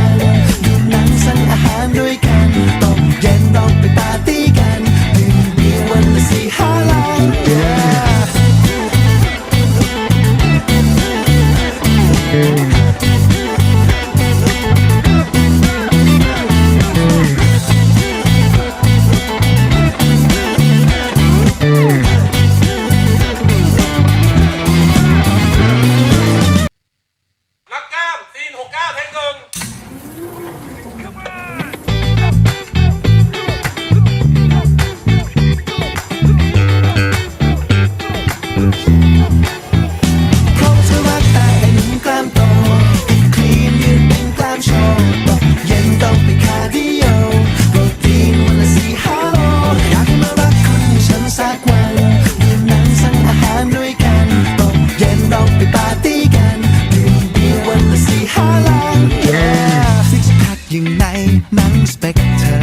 Bye. อย่างในหนังสเปกเธอ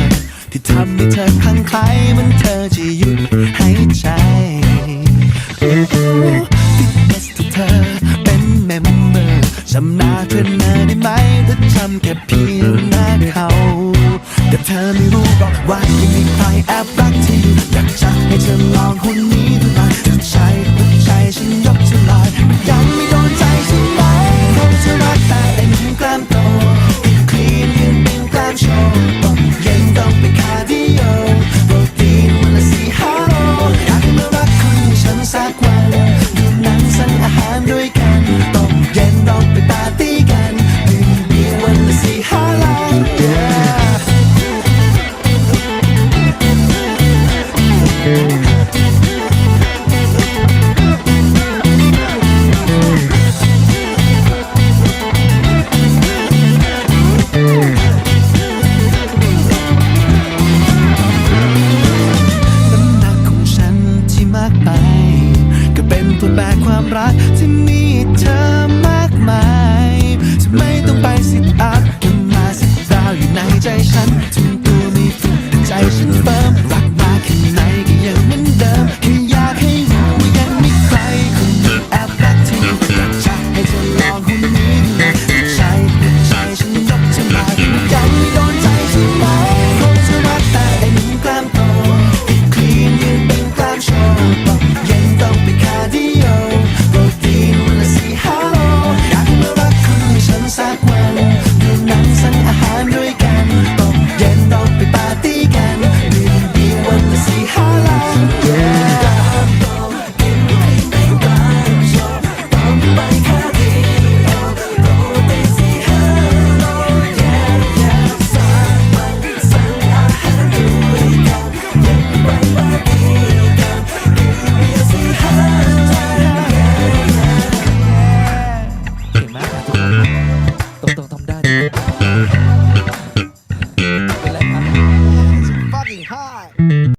ที่ทำให้เธอคลั่งไคล้มันเธอจะหยุดหายใจฟิตเนสที่เธอเป็นเมมเบอร์จำหน้าเธอเนอได้ไหมถ้าจำแค่เพียงหน้าเขา แต่เธอไม่รู้หรอกว่ายังมีใครแอบรักเธออยู่อยากจะให้เธอลองคนนี้ดูหน่อยถ้าใช่ มากไป ก็เป็นตัวแบกความรักที่มีเธอมากมายจะไม่ต้องไป